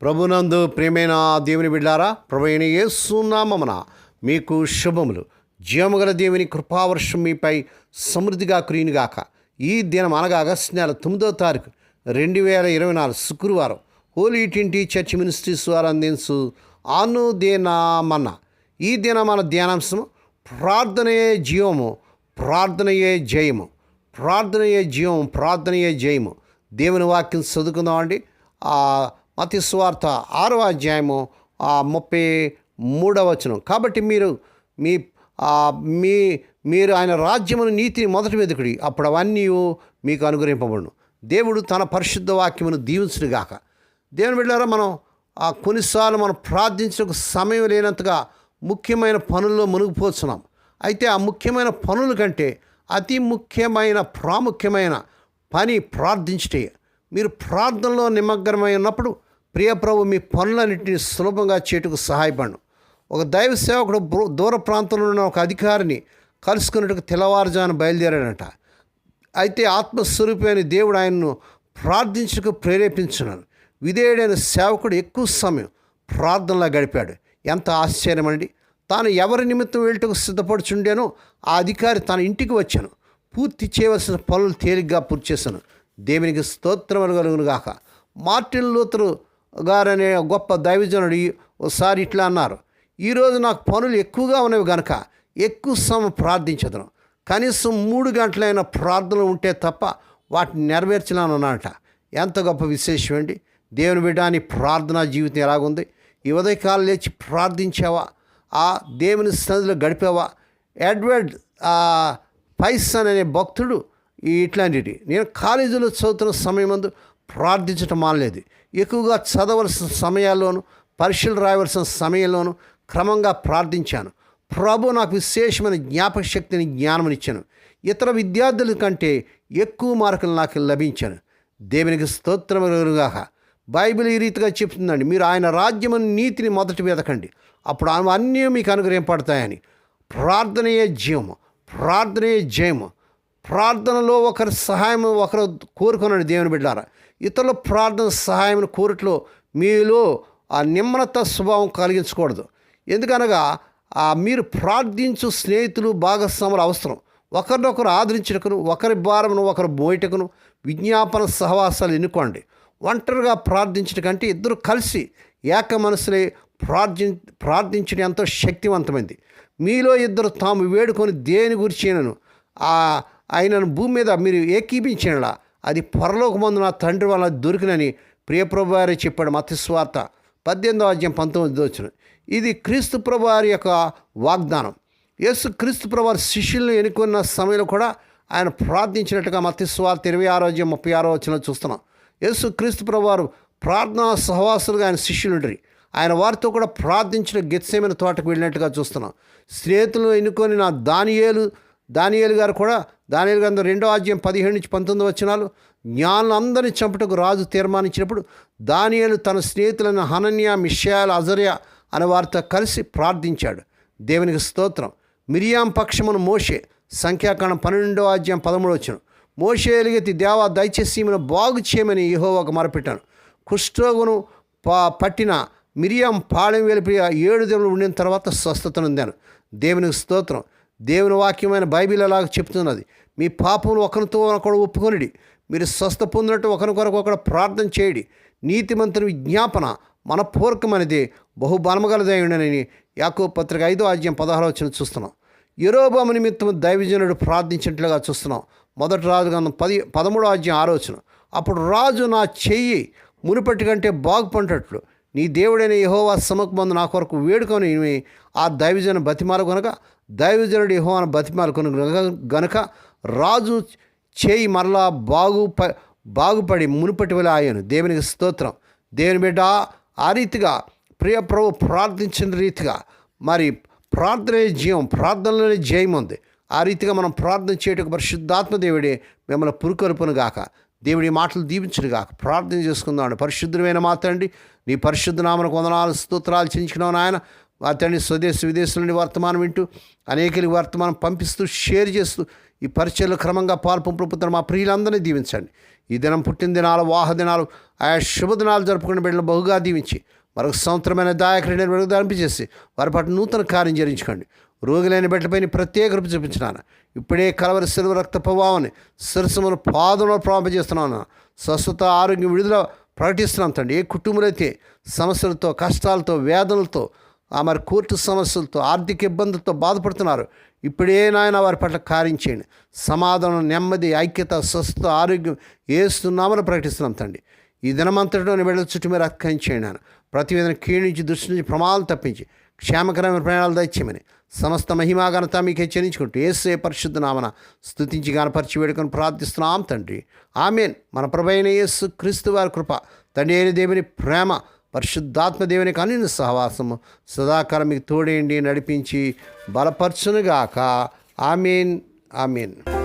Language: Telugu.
ప్రభునందు ప్రియమైన దేవుని బిడ్డారా ఏ యేసునామమున మీకు శుభములు. జీవముగల దేవుని కృపావర్షం మీపై సమృద్ధిగా కురియునుగాక. ఈ దినం అనగా ఆగస్టు నెల తొమ్మిదో తారీఖు రెండు వేల ఇరవై నాలుగు శుక్రవారం హోలీ ట్వంటీ చర్చ్ మినిస్ట్రీస్ వారు అందించు ఆనుదేనామన్న ఈ దిన మన ధ్యానాంశం ప్రార్థనయే జీవము ప్రార్థనయే జయము ప్రార్థనయే జీవం ప్రార్థనయే జయము. దేవుని వాక్యం చదువుకుందామండి. ఆ మతి స్వార్థ ఆరవ అధ్యాయము ఆ ముప్పై మూడవచనం కాబట్టి మీరు మీ మీ మీరు ఆయన రాజ్యమును నీతిని మొదటి వెతుకుడి అప్పుడు అవన్నీ మీకు అనుగ్రహింపబడును. దేవుడు తన పరిశుద్ధ వాక్యమును దీవించుడుగాక దేవుని బిడ్డారా మనం కొన్నిసార్లు మనం ప్రార్థించడానికి సమయం లేనంతగా ముఖ్యమైన పనుల్లో మునిగిపోతున్నాం. అయితే ఆ ముఖ్యమైన పనుల కంటే అతి ముఖ్యమైన ప్రాముఖ్యమైన పని ప్రార్థించటే. మీరు ప్రార్థనలో నిమగ్నమై ఉన్నప్పుడు ప్రియప్రభు మీ పనులన్నింటినీ సులభంగా చేటుకు సహాయపడు ఒక దైవ సేవకుడు దూర ప్రాంతంలో ఉన్న ఒక అధికారిని కలుసుకున్నట్టుకు తెల్లవారుజాను బయలుదేరాడట. అయితే ఆత్మస్వరూపమైన దేవుడు ఆయన్ను ప్రార్థించకు ప్రేరేపించున్నాను విధేయుడైన సేవకుడు ఎక్కువ సమయం ప్రార్థనలా గడిపాడు. ఎంత ఆశ్చర్యమండి తాను ఎవరి నిమిత్తం వెళ్ళటకు సిద్ధపడుచుండేనో ఆ అధికారి తన ఇంటికి వచ్చాను. పూర్తి చేయవలసిన పనులు తేలిగ్గా పూర్తి చేశాను. దేవునికి స్తోత్రం కలుగును గాక మార్టిన్ లూతరు గారనే గొప్ప దైవజనుడు ఈ- ఒకసారి ఇట్లా అన్నారు. ఈరోజు నాకు పనులు ఎక్కువగా ఉన్నవి కనుక ఎక్కువ సమయం ప్రార్థించదును. కనీసం మూడు గంటలైన ప్రార్థనలు ఉంటే తప్ప వాటిని నెరవేర్చలేను అన్నట ఎంత గొప్ప విశేషం అండి. దేవుని బిడ్డాని ప్రార్థనా జీవితం ఎలాగుంది? ఈ ఉదయకాలం లేచి ప్రార్థించావా? ఆ దేవుని సన్నిధిలో గడిపావా? ఎడ్వర్డ్ పైసన్ అనే భక్తుడు ఇట్లాంటివి నేను కాలేజీలో చదువుతున్న సమయం ప్రార్థించటం మానలేదు. ఎక్కువగా చదవలసిన సమయాల్లోనూ పరీక్షలు రాయవలసిన సమయంలోనూ క్రమంగా ప్రార్థించాను. ప్రభు నాకు విశేషమైన జ్ఞాపక శక్తిని జ్ఞానమునిచ్చాను ఇతర విద్యార్థుల కంటే ఎక్కువ మార్కులు నాకు లభించాను. దేవునికి స్తోత్రముగాక బైబిల్ ఈ రీతిగా చెప్తుందండి మీరు ఆయన రాజ్యమును నీతిని మొదటి వెతకండి. అప్పుడు అన్నీ మీకు అనుగ్రహింపడతాయని ప్రార్థనయే జీవము ప్రార్థనయే జయము. ప్రార్థనలో ఒకరి సహాయం ఒకరు కోరుకున్నాడు దేవుని బిడ్డారా. ఇతరుల ప్రార్థన సహాయం కోరిట్లో మీలో ఆ నిమ్మనత స్వభావం కలిగించకూడదు. ఎందుకనగా ఆ మీరు ప్రార్థించు స్నేహితులు భాగస్వాములు అవసరం. ఒకరినొకరు ఆదరించుటకును ఒకరి భారమును ఒకరు మోయటకును విజ్ఞాపన సహవాసాలు ఎన్నుకోండి. ఒంటరిగా ప్రార్థించడం కంటే ఇద్దరు కలిసి ఏక మనసులే ప్రార్థి ప్రార్థించడం ఎంతో శక్తివంతమైంది. మీలో ఇద్దరు తాము వేడుకొని దేని గురించినను ఆ ఆయనను భూమి మీద మీరు ఏకీపించినలా అది పరలోకమందు నా తండ్రి వల్ల దొరికినని ప్రియప్రభు వారే చెప్పాడు మతస్వార్త పద్దెనిమిదో అధ్యాయం పంతొమ్మిది వచ్చిన ఇది క్రీస్తు ప్రభువారి యొక్క వాగ్దానం. యేసు క్రీస్తు ప్రభువారి శిష్యులను ఎన్నుకున్న సమయంలో కూడా ఆయన ప్రార్థించినట్టుగా మతస్వార్త ఇరవై ఆరో అధ్యాయం ముప్పై ఆరో వచ్చిన చూస్తున్నాం. యేసు క్రీస్తు ప్రభువారు ప్రార్థనా సహవాసులుగా ఆయన శిష్యులుండ్రి ఆయన వారితో కూడా ప్రార్థించిన గెత్సేమైన తోటకు వెళ్ళినట్టుగా చూస్తున్నాం. స్నేహితులను ఎన్నుకొని నా దానియేలు దానియేలు గారు కూడా దానియేలు గారు రెండో అధ్యాయం పదిహేడు నుంచి పంతొమ్మిది వచ్చినాలు జ్ఞానులందరినీ చంపుటకు రాజు తీర్మానించినప్పుడు దానియేలు తన స్నేహితులైన హనన్య మిషయాల్ అజర్య అనే వారితో కలిసి ప్రార్థించాడు. దేవునికి స్తోత్రం. మిరియాం పక్షమును మోషే సంఖ్యాకాండం పన్నెండో అధ్యాయం పదమూడు వచ్చిన మోషే ఎలుగెత్తి దేవా దయచేసి ఈమెను బాగు చేయమని యెహోవాకు మొరపెట్టాను. కుష్ఠరోగును పా పట్టిన మిరియాం పాళెం వెలిపి ఏడు దినములు ఉండిన తర్వాత స్వస్థత నొందాను. దేవునికి స్తోత్రం. దేవుని వాక్యమైన బైబిల్ అలాగ చెప్తున్నది. మీ పాపములు ఒకరితో ఒకడు ఒప్పుకొనిడి మీరు స్వస్థ పొందినట్టు ఒకరికొరకు ఒకడు ప్రార్థన చేయడి. నీతిమంతుని విజ్ఞాపన మనపూర్వకమైనది బహుబలమగలదైనని యాకో పత్రిక ఐదో ఆజ్యం పదహారు వచ్చిన చూస్తున్నాం. యరోబాము నిమిత్తం దైవజనుడు ప్రార్థించినట్లుగా చూస్తున్నాం. మొదటి రాజు గంధం పది పదమూడో ఆజ్యం ఆలోచన అప్పుడు రాజు నా చెయ్యి మునుపటి కంటే బాగుపడినట్లు నీ దేవుడైన యహోవా సముఖమందు నా కొరకు వేడుకొని ఆ దైవజన బతిమాల కొనక దైవజనుడు యహోవాను బతిమాల కొను గనుక రాజు చేయి మరలా బాగు బాగుపడి మునుపటి వల్ల ఆయను. దేవునికి స్తోత్రం. దేవుని బిడ్డ ఆ రీతిగా ప్రియ ప్రభు ప్రార్థించిన రీతిగా మరి ప్రార్థనే జీవం ప్రార్థనలోనే జయం ఉంది ఆ రీతిగా మనం ప్రార్థన చేయటకు పరిశుద్ధాత్మ దేవుడే మిమ్మల్ని పురుకొల్పును గాక దేవుడి మాటలు దీవించును గాక ప్రార్థన చేసుకుందాం పరిశుద్ధమైన మా తండ్రి నీ పరిశుద్ధ నామనకు వందనాలు స్తోత్రాలు చించుకున్నావు నాయన. మా తండ్రి స్వదేశ విదేశాల నుండి వర్తమానం వింటూ అనేకలకి వర్తమానం పంపిస్తూ షేర్ చేస్తూ ఈ పరిచయలు క్రమంగా పాల్పంపుతున్న మా ప్రియులందరినీ దీవించండి. ఈ దినం పుట్టిన దినాలు వాహ దినాలు ఆయా శుభదినాలు జరుపుకునే బిడ్డలు బహుగా దీవించి మరొక సంవత్సరమైన దాయకుడిని వెలుగుదాంపి చేసి వారి పట్ల నూతన కార్యం జరించుకోండి రోగులైన బిడ్డపైన ప్రత్యేక కృప చూపించినాను. ఇప్పుడే కలవరి సెలవు రక్త ప్రభావాన్ని శిరసమును పాదంలో చేస్తున్నాను స్వస్థత ఆరోగ్యం విడుదల ప్రకటిస్తున్నాం తండ్రి. ఏ కుటుంబంలో అయితే సమస్యలతో కష్టాలతో వేదనలతో ఆ మరి కోర్టు సమస్యలతో ఆర్థిక ఇబ్బందులతో బాధపడుతున్నారు. ఇప్పుడే నాయన వారి పట్ల కార్యం చేయండి. సమాధానం నెమ్మది ఐక్యత స్వస్థత ఆరోగ్యం ఏస్తున్నామని ప్రకటిస్తున్నాం తండ్రి. ఈ దినమంతటిలోని వెళ్ళ చుట్టూ మీరు అక్కం చేయండి నాన్న ప్రతి దృష్టి నుంచి ప్రమాదాలు తప్పించి క్షేమకరమైన ప్రయాణాలు దయచేయమని సమస్త మహిమాఘనత మీకే చెల్లించుకుంటూ ఏసే పరిశుద్ధ నామన స్థుతించి గనపరిచి వేడుకొని ప్రార్థిస్తున్నాం తండ్రి. ఆమెన్. మన ప్రభైన యేసు క్రీస్తు వారి కృప తండ్రి అయిన దేవుని ప్రేమ పరిశుద్ధాత్మ దేవుని కనిన సహవాసము సదాకాలం మీకు తోడేయండి నడిపించి బలపరచునుగాక. ఆమెన్. ఆమెన్.